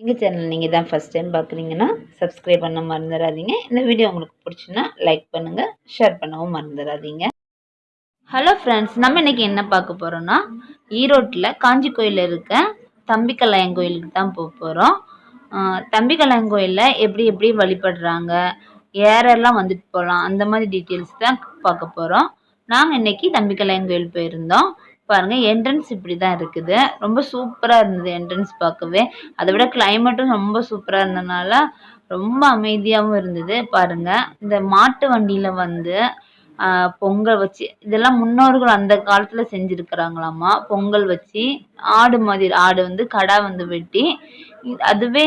எங்கள் சேனல் நீங்கள் தான் ஃபஸ்ட் டைம் பார்க்குறீங்கன்னா சப்ஸ்கிரைப் பண்ண மறந்துடாதீங்க இந்த வீடியோ உங்களுக்கு பிடிச்சுன்னா லைக் பண்ணுங்கள் ஷேர் பண்ணவும் மறந்துடாதீங்க ஹலோ ஃப்ரெண்ட்ஸ் நம்ம இன்றைக்கி என்ன பார்க்க போகிறோன்னா ஈரோட்டில் காஞ்சி கோயிலில் இருக்க தம்பிக்கலாயன் கோயிலுக்கு தான் போக போகிறோம் தம்பிக்கலாயன் கோயிலில் எப்படி எப்படி வழிபடுறாங்க ஏரெல்லாம் வந்துட்டு போகலாம் அந்த மாதிரி டீட்டெயில்ஸ் தான் பார்க்க போகிறோம் நாங்கள் இன்னைக்கு தம்பிக்கலாயன் கோயில் போயிருந்தோம். பாருங்க என்ட்ரன்ஸ் இப்படி தான் இருக்குது. ரொம்ப சூப்பராக இருந்தது என்ட்ரன்ஸ் பார்க்கவே. அதை விட கிளைமேட்டும் ரொம்ப சூப்பராக இருந்ததுனால ரொம்ப அமைதியாகவும் இருந்தது. பாருங்க இந்த மாட்டு வண்டியில் வந்து பொங்கல் வச்சு இதெல்லாம் முன்னோர்கள் அந்த காலத்தில் செஞ்சிருக்கிறாங்களாமா? பொங்கல் வச்சு ஆடு மாதிரி ஆடு வந்து கடா வந்து வெட்டி அதுவே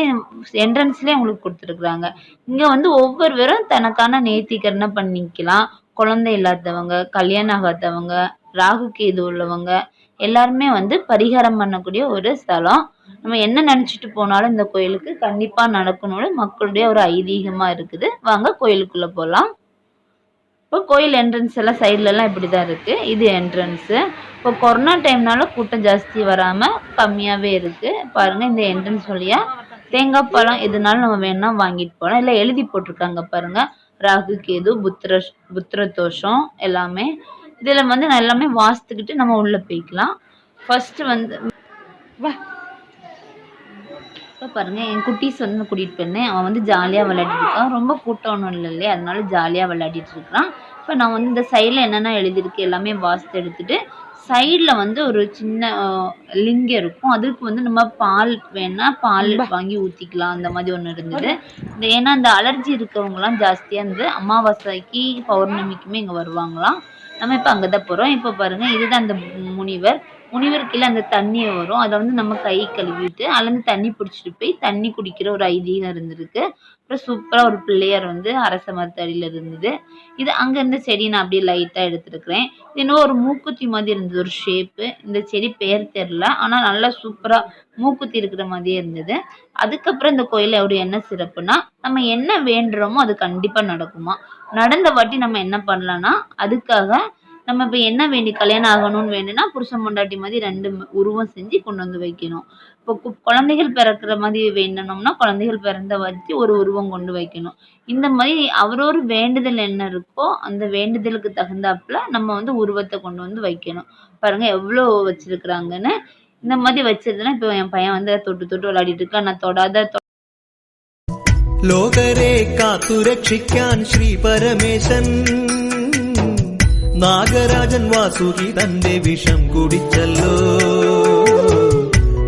என்ட்ரன்ஸ்லேயே உங்களுக்கு கொடுத்துருக்குறாங்க. இங்கே வந்து ஒவ்வொருவரும் தனக்கான நேர்த்திக்கரணை பண்ணிக்கலாம். குழந்தை இல்லாதவங்க கல்யாணம் ஆகாதவங்க ராகு கேது உள்ளவங்க எல்லாருமே வந்து பரிகாரம் பண்ணக்கூடிய ஒரு ஸ்தலம். நம்ம என்ன நினைச்சிட்டு போனாலும் இந்த கோயிலுக்கு கண்டிப்பா நடக்கணும்னு மக்களுடைய ஒரு ஐதீகமா இருக்குது. வாங்க கோயிலுக்குள்ள போகலாம் இப்போ கோயில் என்ட்ரன்ஸ் எல்லாம் சைடுல எல்லாம் இப்படி தான் இருக்கு. இது என்ட்ரன்ஸு இப்போ கொரோனா டைம்னால கூட்டம் ஜாஸ்தி வராம கம்மியாவே இருக்கு. பாருங்க இந்த என்ட்ரன்ஸ் வழியா தேங்காய் பழம் எதுனாலும் நம்ம வேணா வாங்கிட்டு போகலாம் இல்லை எழுதி போட்டிருக்காங்க பாருங்க. ராகு கேது புத்திர புத்திர தோஷம் எல்லாமே. இதில் வந்து நான் எல்லாமே வாஸ்துக்கிட்டு நம்ம உள்ள போய்க்கலாம். ஃபர்ஸ்ட் வந்து இப்போ பாருங்க என் குட்டீஸ் வந்து கூட்டிகிட்டு போயிருந்தேன். அவன் வந்து ஜாலியாக விளையாடிட்டு இருக்கான். ரொம்ப கூட்டம் ஒன்றும் இல்லை இல்லையா? அதனால ஜாலியாக விளையாடிட்டு இருக்கிறான். இப்போ நான் வந்து இந்த சைடில் என்னென்ன எழுதியிருக்கு எல்லாமே வாஸ்து எடுத்துட்டு சைடில் வந்து ஒரு சின்ன லிங்கம் இருக்கும். அதுக்கு வந்து நம்ம பால் வேணா பால் வாங்கி ஊற்றிக்கலாம் அந்த மாதிரி ஒன்று இருந்தது. இந்த ஏன்னா இந்த அலர்ஜி இருக்கவங்கலாம் ஜாஸ்தியாக இருந்து அமாவாசைக்கு பௌர்ணமிக்குமே இங்கே வருவாங்களாம். நம்ம இப்போ அங்கே தான் போகிறோம் இப்போ பாருங்க இதுதான் அந்த முனிவர். முனிவர் கீழே அந்த தண்ணி வரும். அதை வந்து நம்ம கை கழுவிட்டு அதுலேருந்து தண்ணி பிடிச்சிட்டு போய் தண்ணி குடிக்கிற ஒரு ஐதீகம் இருந்திருக்கு. அப்புறம் சூப்பராக ஒரு பிள்ளையார் வந்து அரச மரத்தடியில் இருந்தது. இது அங்கே இருந்த செடி நான் அப்படியே லைட்டாக எடுத்துருக்கிறேன். இது இன்னும் ஒரு மூக்குத்தி மாதிரி இருந்தது ஒரு ஷேப்பு இந்த செடி பேர் தெரில ஆனால் நல்லா சூப்பராக மூக்குத்தி இருக்கிற மாதிரியே இருந்தது. அதுக்கப்புறம் இந்த கோயிலில் ஒரு என்ன சிறப்புனா நம்ம என்ன வேண்டுறோமோ அது கண்டிப்பாக நடக்குமா? நடந்த வாட்டி நம்ம என்ன பண்ணலாம்னா அதுக்காக நம்ம இப்போ என்ன வேண்டி கல்யாணம் ஆகணும்னு வேணும்னா புருஷன் பொண்டாட்டி மாதிரி ரெண்டு ம- உருவம் செஞ்சு கொண்டு வந்து வைக்கணும் இப்போ கு- குழந்தைகள் பிறக்கிற மாதிரி வேண்டணும்னா குழந்தைகள் பிறந்த வச்சு ஒரு உருவம் கொண்டு வைக்கணும் இந்த மாதிரி அவரவர் வேண்டுதல் என்ன இருக்கோ அந்த வேண்டுதலுக்கு தகுந்தாப்புல நம்ம வந்து உருவத்தை கொண்டு வந்து வைக்கணும் பாருங்க எவ்வளோ வச்சிருக்கிறாங்கன்னு இந்த மாதிரி வச்சதுன்னா இப்போ என் பையன் வந்து தொட்டு தொட்டு விளையாடிட்டு இருக்கான் நான் தொடாத தொ- ലോകരെ കാത്തു രക്ഷിക്കാൻ ശ്രീ പരമേശൻ നാഗരാജൻ വാസുകി തന്റെ വിഷം കുടിച്ചല്ലോ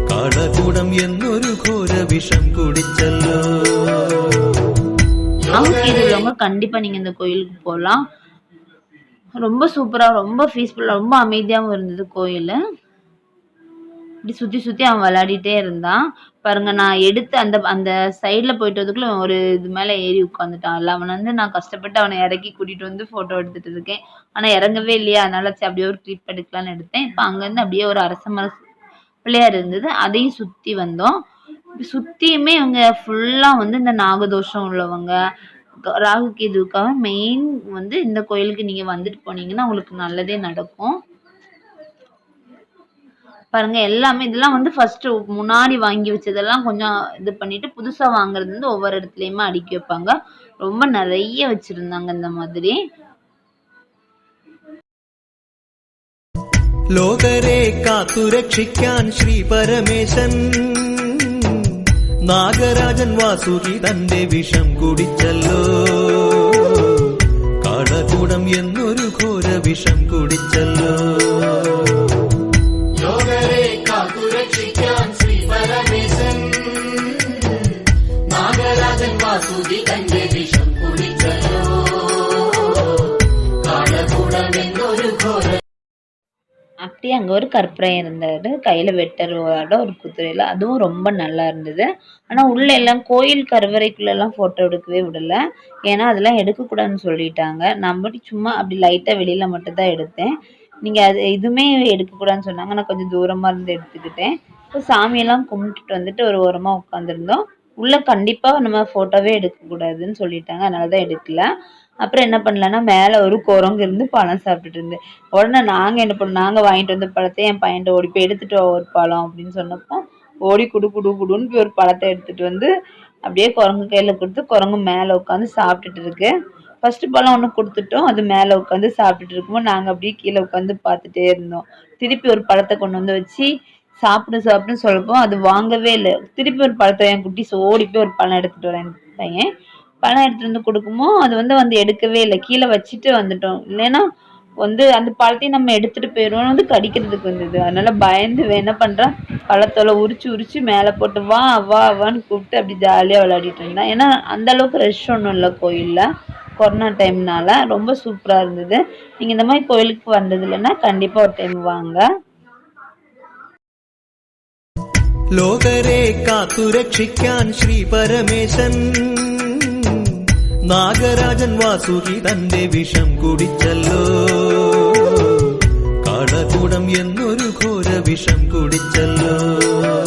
കാളകൂടം എന്നൊരു ഘോര വിഷം കുടിച്ചല്ലോ அவங்க இது உள்ளவங்க கண்டிப்பா நீங்க இந்த கோயிலுக்கு போகலாம் ரொம்ப சூப்பரா ரொம்ப பீஸ்ஃபுல்லா ரொம்ப அமைதியாவும் இருந்தது கோயில் இப்படி சுற்றி சுற்றி அவன் விளையாடிட்டே இருந்தான். பாருங்க நான் எடுத்து அந்த அந்த சைடில் போயிட்டு வரதுக்குள்ள அவன் ஒரு இது மேலே ஏறி உட்காந்துட்டான் இல்லை அவனை வந்து நான் கஷ்டப்பட்டு அவனை இறக்கி கூட்டிகிட்டு வந்து ஃபோட்டோ எடுத்துட்டு இருக்கேன். ஆனால் இறங்கவே இல்லையா? அதனால சரி அப்படியே ஒரு கிளிப் எடுக்கலாம்னு எடுத்தேன். இப்போ அங்கேருந்து அப்படியே ஒரு அரச மர பிள்ளையார் இருந்தது. அதையும் சுற்றி வந்தோம். சுற்றியுமே இவங்க ஃபுல்லாக வந்து இந்த நாகதோஷம் உள்ளவங்க. ராகு கேதுவுக்காக மெயின் வந்து இந்த கோயிலுக்கு நீங்கள் வந்துட்டு போனீங்கன்னா உங்களுக்கு நல்லதே நடக்கும். பாருங்க எல்லாமே இதெல்லாம் வந்து ஃபர்ஸ்ட் முன்னாடி வாங்கி வச்சதெல்லாம் கொஞ்சம் இது பண்ணிட்டு புதுசா வாங்குறது வந்து ஒவ்வொரு இடத்துலயுமே அடுக்கி வைப்பாங்க ரொம்ப நிறைய வச்சிருந்தாங்க இந்த மாதிரி ലോകരെ കാത്തു രക്ഷിക്കാൻ ശ്രീ പരമേശൻ നാഗരാജൻ വാസുകി തന്റെ വിഷം കുടിച്ചല്ലോ കാളകൂടം എന്നൊരു ഘോര വിഷം കുടിച്ചല്ലോ கட்டி அங்கே ஒரு கற்பூரம் இருந்தாரு கையில் வெட்டரோட ஒரு குதிரையில் அதுவும் ரொம்ப நல்லா இருந்தது. ஆனால் உள்ளே எல்லாம் கோயில் கருவறைக்குள்ளெல்லாம் ஃபோட்டோ எடுக்கவே விடல. ஏன்னா அதெல்லாம் எடுக்கக்கூடாதுன்னு சொல்லிட்டாங்க. நான் மட்டும் சும்மா அப்படி லைட்டாக வெளியில் மட்டும்தான் எடுத்தேன். நீங்கள் அது எதுவுமே எடுக்கக்கூடாதுன்னு சொன்னாங்க. நான் கொஞ்சம் தூரமாக இருந்து எடுத்துக்கிட்டேன். இப்போ சாமியெல்லாம் கும்பிட்டுட்டு வந்துட்டு ஒரு ஓரமாக உட்காந்துருந்தோம் உள்ளே கண்டிப்பாக நம்ம ஃபோட்டோவே எடுக்கக்கூடாதுன்னு சொல்லிட்டாங்க. அதனால தான் எடுக்கல. அப்புறம் என்ன பண்ணலான்னா மேலே ஒரு குரங்கு இருந்து பழம் சாப்பிட்டுட்டு இருந்து. உடனே நாங்கள் என்ன பண்ணோம் நாங்கள் வாங்கிட்டு வந்த பழத்தை என் பையன்ட்டு ஓடி போய் எடுத்துட்டு ஒரு பழம் அப்படின்னு சொன்னப்போ ஓடி குடு குடு குடுன்னு போய் ஒரு பழத்தை எடுத்துட்டு வந்து அப்படியே குரங்கு கையில் கொடுத்து குரங்கு மேலே உட்காந்து சாப்பிட்டுட்டு இருக்கு. ஃபர்ஸ்ட் பழம் ஒன்று கொடுத்துட்டோம் அது மேலே உட்காந்து சாப்பிட்டுட்டு இருக்கும்போது நாங்கள் அப்படியே கீழே உட்காந்து பார்த்துட்டே இருந்தோம். திருப்பி ஒரு பழத்தை கொண்டு வந்து வச்சு சாப்பிடு சாப்பிடுன்னு சொல்லப்போ அது வாங்கவே இல்லை. திருப்பி ஒரு பழத்தை என் குட்டி ஓடி போய் ஒரு பழம் எடுத்துட்டு வரேன் பையன். பழம் எடுத்துட்டு வந்து கொடுக்குமோ அது வந்து வந்து எடுக்கவே இல்லை கீழே வச்சுட்டு வந்துட்டோம் இல்லைன்னா வந்து அந்த பழத்தையும் நம்ம எடுத்துட்டு போயிடுவோம் வந்து கடிக்கிறதுக்கு வந்தது அதனால பயந்து இவன் என்ன பண்றான் பழத்தோலை உரிச்சு உரிச்சு மேலே போட்டு வா வா வான்னு கூப்பிட்டு அப்படி ஜாலியாக விளையாடிட்டு இருந்தான் ஏன்னா அந்த அளவுக்கு ரஷ் ஒன்றும் இல்லை கோயிலில் கொரோனா டைம்னால ரொம்ப சூப்பராக இருந்தது நீங்கள் இந்த மாதிரி கோயிலுக்கு வந்தது இல்லைன்னா கண்டிப்பாக ஒரு டைம் வாங்க ലോകരെ കാത്തുരക്ഷിക്കാൻ ശ്രീ പരമേശൻ നാഗരാജൻ വാസുകി തന്റെ വിഷം കുടിച്ചല്ലോ. കടകൂടം എന്നൊരു ഘോര വിഷം കുടിച്ചല്ലോ.